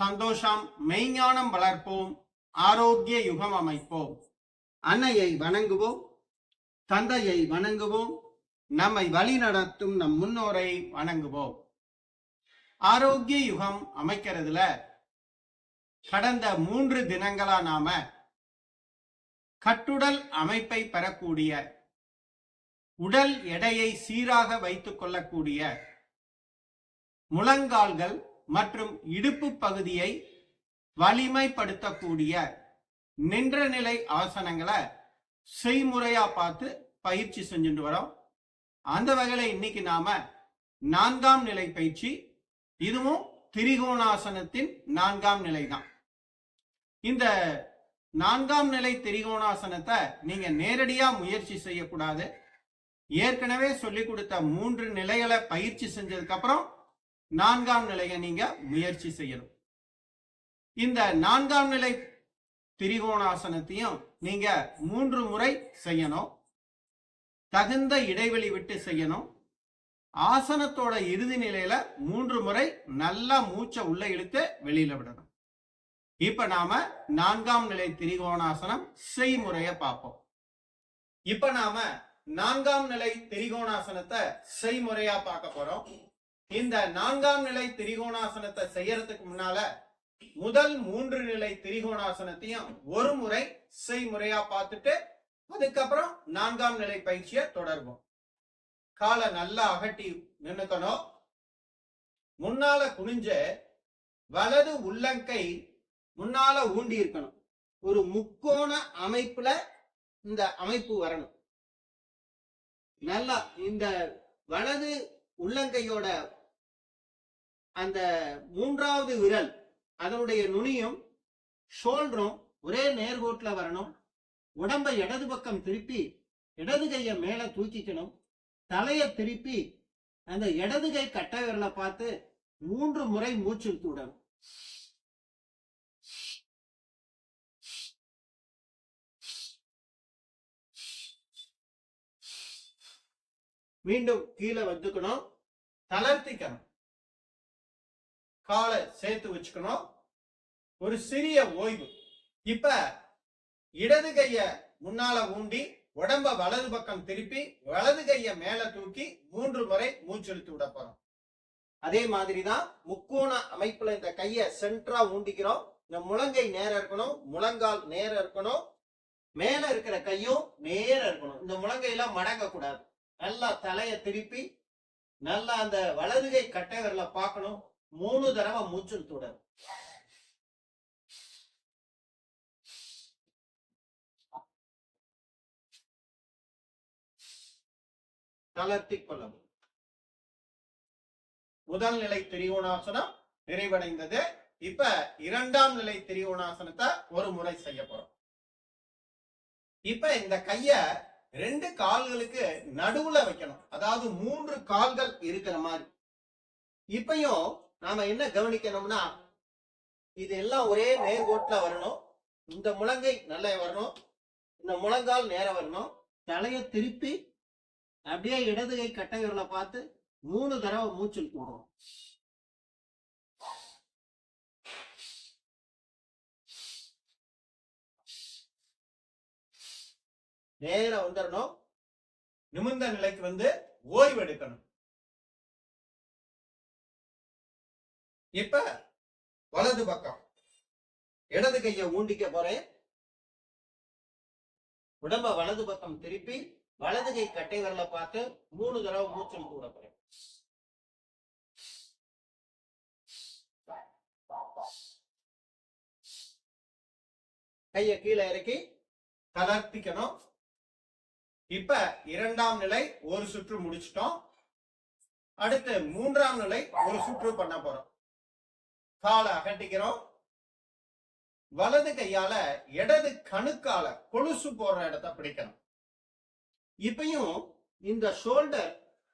சந்தோஷம் மெய்ஞானம் வளர்ப்போம் ஆரோக்கிய யுகம் அமைப்போம். அன்னையை வணங்குவோம் தந்தையை வணங்குவோம் நம்மை வழிநடத்தும் நம் முன்னோரை வணங்குவோம். ஆரோக்கிய யுகம் அமைக்கிறதுல கடந்த மூன்று தினங்களா நாம கட்டுடல் அமைப்பை பெறக்கூடிய உடல் எடையை சீராக வைத்துக் கொள்ளக்கூடிய முழங்கால்கள் மற்றும் இடுப்பு பகுதியை வலிமைப்படுத்தக்கூடிய நின்ற நிலை ஆசனங்களை செய்முறையா பார்த்து பயிற்சி செஞ்சுட்டு வரோம். அந்த வகையில இன்னைக்கு நாம நான்காம் நிலை பயிற்சி இதுவும் திரிகோணாசனத்தின் நான்காம் நிலை தான் இந்த நான்காம் நிலை திரிகோணாசனத்தை நீங்க நேரடியா முயற்சி செய்யக்கூடாது. ஏற்கனவே சொல்லி கொடுத்த மூன்று நிலைகளை பயிற்சி செஞ்சதுக்கு அப்புறம் நான்காம் நிலையை நீங்க முயற்சி செய்யணும். இந்த நான்காம் நிலை திரிகோணாசனத்தையும் நீங்க மூன்று முறை செய்யணும். தகுந்த இடைவெளி விட்டு செய்யணும். ஆசனத்தோட இறுதி நிலையில மூன்று முறை நல்லா மூச்சை உள்ள இழுத்து வெளியில விடணும். இப்ப நாம நான்காம் நிலை திரிகோணாசனம் செய்முறையை பார்ப்போம். இப்ப நாம நான்காம் நிலை திரிகோணாசனத்தை செய்முறையா பார்க்க போறோம். இந்த நான்காம் நிலை திரிகோணாசனத்தை செய்யறதுக்கு முன்னால முதல் மூன்று நிலை திரிகோணாசனத்தையும் ஒரு முறை செய்முறையா பார்த்துட்டு அதுக்கப்புறம் நான்காம் நிலை பயிற்சியை தொடர்வோம். காலை நல்லா அகட்டி நின்னுக்கணும். முன்னால குனிஞ்ச வலது உள்ளங்கை முன்னால ஊண்டி இருக்கணும். ஒரு முக்கோண அமைப்புல இந்த அமைப்பு வரணும். நல்லா இந்த வலது உள்ளங்கையோட அந்த மூன்றாவது விரல் அதனுடைய நுனியும் ஷோல்டரும் ஒரே நேர்கோட்டில் வரணும். உடம்பை இடது பக்கம் திருப்பி இடது கையை மேலே தூக்கிக்கணும். தலையை திருப்பி அந்த இடது கை கட்டை விரலை பார்த்து மூன்று முறை மூச்சு தூடணும் விடணும். மீண்டும் கீழே வந்துக்கணும் தளர்த்திக்கணும். காலை சேர்த்து வச்சுக்கணும். ஒரு சிறிய ஓய்வு. இப்ப இடது கைய முன்னால ஊண்டி உடம்ப வலது பக்கம் திருப்பி வலது கைய மேல தூக்கி மூன்று முறை மூச்செழுத்து விட போறோம். அதே மாதிரிதான் முக்கோண அமைப்புல இந்த கைய சென்ட்ரா ஊண்டிக்கிறோம். இந்த முழங்கை நேரம் இருக்கணும் முழங்கால் நேரம் இருக்கணும். மேல இருக்கிற கையும் நேரம் இருக்கணும். இந்த முழங்கையெல்லாம் மடங்க கூடாது. நல்லா தலைய திருப்பி நல்லா அந்த வலது கை கட்டை விரல பார்க்கணும். மூணு தடவை மூச்சல் தொடர். தளர்த்திக் கொள்ளவும். முதல் நிலை திரிகோணாசனம் நிறைவடைந்தது. இப்ப இரண்டாம் நிலை திரிகோணாசனத்தை ஒரு முறை செய்ய போறோம். இப்ப இந்த கைய ரெண்டு கால்களுக்கு நடுவுல வைக்கணும். அதாவது மூன்று கால்கள் இருக்கிற மாதிரி. இப்பயும் நாம என்ன கவனிக்கணும்னா இது எல்லாம் ஒரே நேர்கோட்டுல வரணும். இந்த முழங்கை நல்லா வரணும். இந்த முழங்கால் நேரம் வரணும். தலையை திருப்பி அப்படியே இடது கை கட்டை பார்த்து மூணு தடவை மூச்சல் போடுவோம் நேரம் வந்துடணும் நிமிர்ந்த நிலைக்கு வந்து ஓய்வு எடுக்கணும். இப்ப வலது பக்கம். இடது கையை ஊண்டிக்க போறேன். உடம்ப வலது பக்கம் திருப்பி வலது கை கட்டை விரல பார்த்து மூணு தடவை மூச்சல் கூட போறேன். கைய கீழே இறக்கி தளர்த்திக்கணும். இப்ப இரண்டாம் நிலை ஒரு சுற்று முடிச்சிட்டோம். அடுத்து மூன்றாம் நிலை ஒரு சுற்று பண்ண போறோம். காலை அகட்டிக்கிறோம் வலது கையால இடது கணுக்கால கொலுசு போடுற இடத்த பிடிக்கணும். இப்பயும் இந்த ஷோல்டர்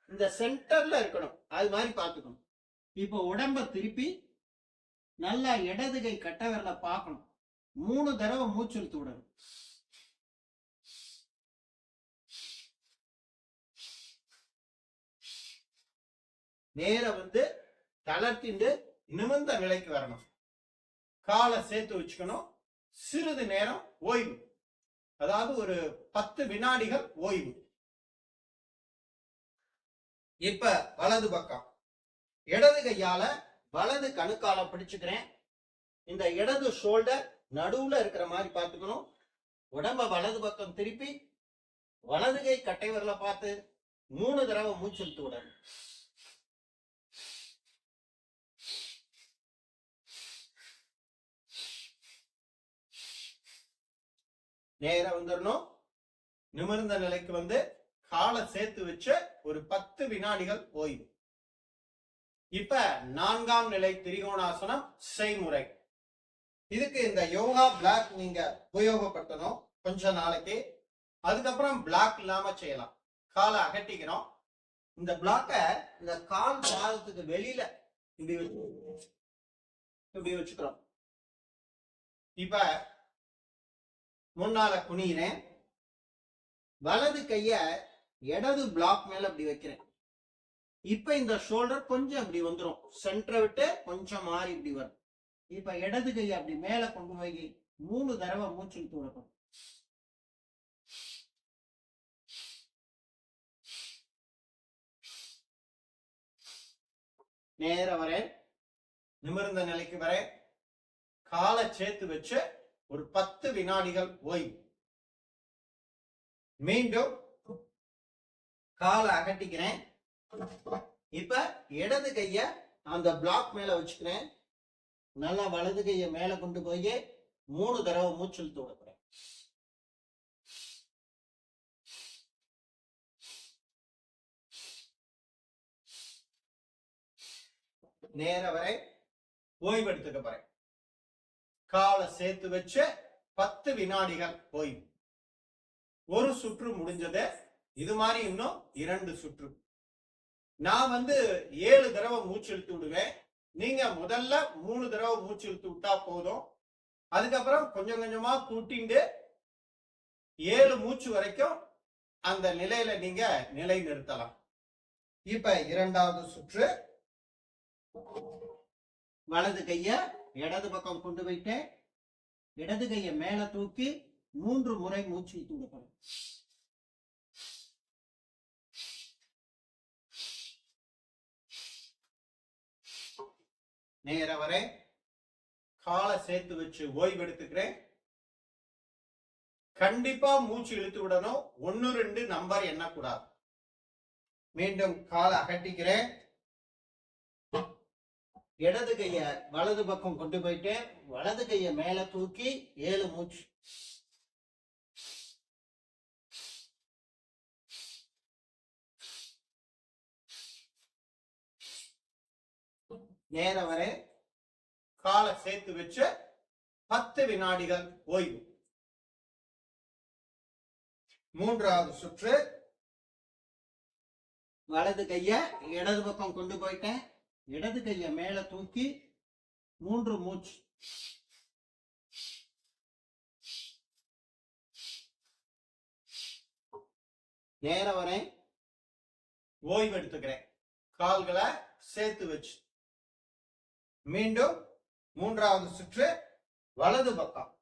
இந்த சென்டர்ல இருக்கணும். அது மாதிரி பார்த்துக்கணும். இப்போ உடம்ப திருப்பி நல்லா இடது கை கட்ட விரல பார்க்கணும். மூணு தடவை மூச்சுழுத்து விடணும். நேர வந்து தளர்த்திண்டு நிமிர்ந்த நிலைக்கு வரணும். காலை சேர்த்து வச்சுக்கணும். சிறிது நேரம் ஓய்வு. அதாவது ஒரு பத்து வினாடிகள் ஓய்வு. இப்ப வலது பக்கம். இடது கையால வலது கணுக்கால பிடிச்சுக்கிறேன். இந்த இடது ஷோல்டர் நடுவுல இருக்கிற மாதிரி பார்த்துக்கணும். உடம்ப வலது பக்கம் திருப்பி வலது கை கட்டை விரல பார்த்து மூணு தடவை மூச்சுழுத்து விடணும். நேரா வந்துடணும் நிமிர்ந்த நிலைக்கு வந்து காலை சேர்த்து வச்சு ஒரு பத்து வினாடிகள் ஓய்வு. இப்ப நான்காம் நிலை திரிகோணாசனம் செய்முறை. இதுக்கு இந்த யோகா பிளாக் நீங்க உபயோகப்படுத்தணும் கொஞ்ச நாளைக்கு. அதுக்கப்புறம் பிளாக் இல்லாம செய்யலாம். காலை அகட்டிக்கிறோம். இந்த பிளாக்க இந்த கால் பாதத்துக்கு வெளியில இப்படி வச்சு- இப்படி வச்சுக்கிறோம். இப்ப முன்னால குனிகிறேன் வலது கைய இடது பிளாக் மேல அப்படி வைக்கிறேன். இப்ப இந்த ஷோல்டர் கொஞ்சம் இப்படி வந்துடும் சென்டரை விட்டு கொஞ்சம் மாறி இப்படி வரும். இப்ப இடது கையை அப்படி மேல கொண்டு போய் மூணு தடவை மூச்சு இழுத்து விடணும் நேர வரேன் நிமிர்ந்த நிலைக்கு வரேன் காலை சேர்த்து வச்சு ஒரு பத்து வினாடிகள் ஓய்வு மீண்டும் காலை அகட்டிக்கிறேன். இப்ப இடது கைய அந்த பிளாக் மேல வச்சுக்கிறேன். நல்லா வலது கைய மேல கொண்டு போய் மூணு தடவை மூச்சல் இழுத்து நேர வரை ஓய்வெடுத்துக்க போறேன். காலை சேர்த்து வச்சு பத்து வினாடிகள் போய் ஒரு சுற்று முடிஞ்சது. இது மாதிரி இன்னும் இரண்டு சுற்று. நான் வந்து ஏழு தடவை மூச்சு இழுத்து விடுவேன். நீங்க முதல்ல மூணு தடவை மூச்சு இழுத்து விட்டா போதும். அதுக்கப்புறம் கொஞ்சம் கொஞ்சமா கூட்டிண்டு ஏழு மூச்சு வரைக்கும் அந்த நிலையில நீங்க நிலை நிறுத்தலாம் இப்ப இரண்டாவது சுற்று. வலது கைய இடது பக்கம் கொண்டு போயிட்டு இடது கைய மேல தூக்கி மூன்று முறை மூச்சு இழுத்து விடப்படும் நேர வரை காலை சேர்த்து வச்சு ஓய்வு எடுத்துக்கிறேன் கண்டிப்பா மூச்சு இழுத்து விடணும். ஒன்னு ரெண்டு நம்பர் எண்ணக்கூடாது. மீண்டும் காலை அகட்டிக்கிறேன். இடது கைய வலது பக்கம் கொண்டு போயிட்டு வலது கைய மேல தூக்கி ஏழு மூச்சு. நேர வரை காலை சேர்த்து வச்சு பத்து வினாடிகள் ஓய்வு. மூன்றாவது சுற்று. வலது கைய இடது பக்கம் கொண்டு போயிட்டேன். இடது கையை மேல தூக்கி மூன்று மூச்சு. நேர வரை ஓய்வு எடுத்துக்கிறேன் கால்களை சேர்த்து வச்சு. மீண்டும் மூன்றாவது சுற்று வலது பக்கம்.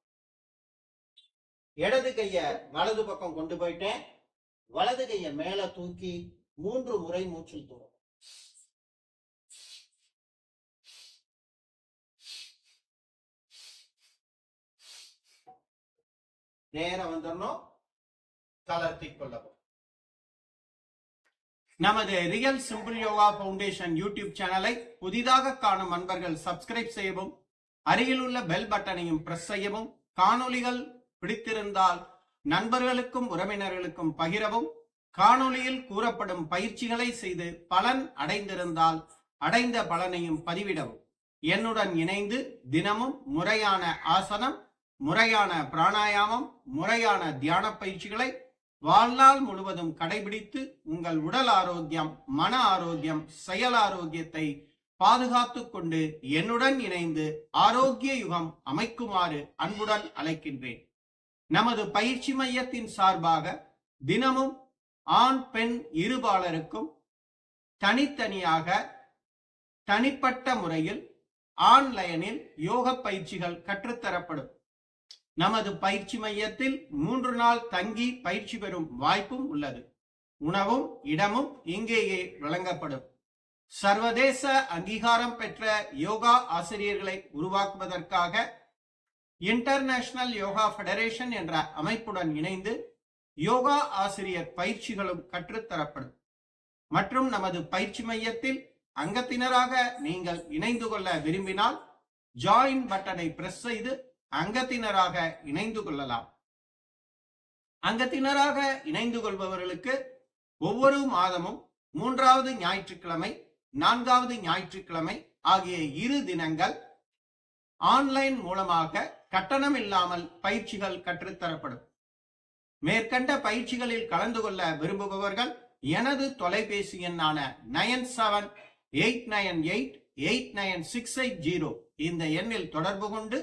இடது கைய வலது பக்கம் கொண்டு போயிட்டேன். வலது கைய மேல தூக்கி மூன்று முறை மூச்சில் தூரம் நேரம் வந்துடணும். தளர்த்தி கொள்ளவும். நமது real simple yoga foundation YouTube சேனலை புதிதாக காணும் அன்பர்கள் சப்ஸ்கிரைப் செய்யவும் அருகிலுள்ள பெல் பட்டனையும் பிரஸ் செய்யவும் காணொளிகள் பிடித்திருந்தால் நண்பர்களுக்கும் உறவினர்களுக்கும் பகிரவும் காணொளியில் கூறப்படும் பயிற்சிகளை செய்து பலன் அடைந்திருந்தால் அடைந்த பலனையும் பதிவிடவும். என்னுடன் இணைந்து தினமும் முறையான ஆசனம் முறையான பிராணாயாமம் முறையான தியான பயிற்சிகளை வாழ்நாள் முழுவதும் கடைபிடித்து உங்கள் உடல் ஆரோக்கியம் மன ஆரோக்கியம் செயல் ஆரோக்கியத்தை பாதுகாத்து கொண்டு என்னுடன் இணைந்து ஆரோக்கிய யுகம் அமைக்குமாறு அன்புடன் அழைக்கின்றேன். நமது பயிற்சி மையத்தின் சார்பாக தினமும் ஆண் பெண் இருபாலருக்கும் தனித்தனியாக தனிப்பட்ட முறையில் ஆன்லைனில் யோக பயிற்சிகள் கற்றுத்தரப்படும். நமது பயிற்சி மையத்தில் மூன்று நாள் தங்கி பயிற்சி பெறும் வாய்ப்பும் உள்ளது. உணவும் இடமும் இங்கேயே வழங்கப்படும். சர்வதேச அங்கீகாரம் பெற்ற யோகா ஆசிரியர்களை உருவாக்குவதற்காக இன்டர்நேஷனல் யோகா ஃபெடரேஷன் என்ற அமைப்புடன் இணைந்து யோகா ஆசிரியர் பயிற்சிகளும் கற்றுத்தரப்படும். மற்றும் நமது பயிற்சி மையத்தில் அங்கத்தினராக நீங்கள் இணைந்து கொள்ள விரும்பினால் ஜாயின் பட்டனை பிரஸ் செய்து அங்கத்தினராக இணைந்து கொள்ளலாம். அங்கத்தினராக இணைந்து கொள்பவர்களுக்கு ஒவ்வொரு மாதமும் மூன்றாவது ஞாயிற்றுக்கிழமை நான்காவது ஞாயிற்றுக்கிழமை ஆகிய இரு தினங்கள் ஆன்லைன் மூலமாக கட்டணம் இல்லாமல் பயிற்சிகள் கற்றுத்தரப்படும். மேற்கண்ட பயிற்சிகளில் கலந்து கொள்ள விரும்புபவர்கள் எனது தொலைபேசி எண்ணான nine seven eight nine eight eight nine six eight zero இந்த எண்ணில் தொடர்பு கொண்டு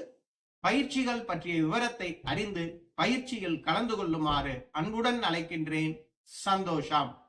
பயிற்சிகள் பற்றிய விவரத்தை அறிந்து பயிற்சியில் கலந்து கொள்ளுமாறு அன்புடன் அழைக்கின்றேன். சந்தோஷம்.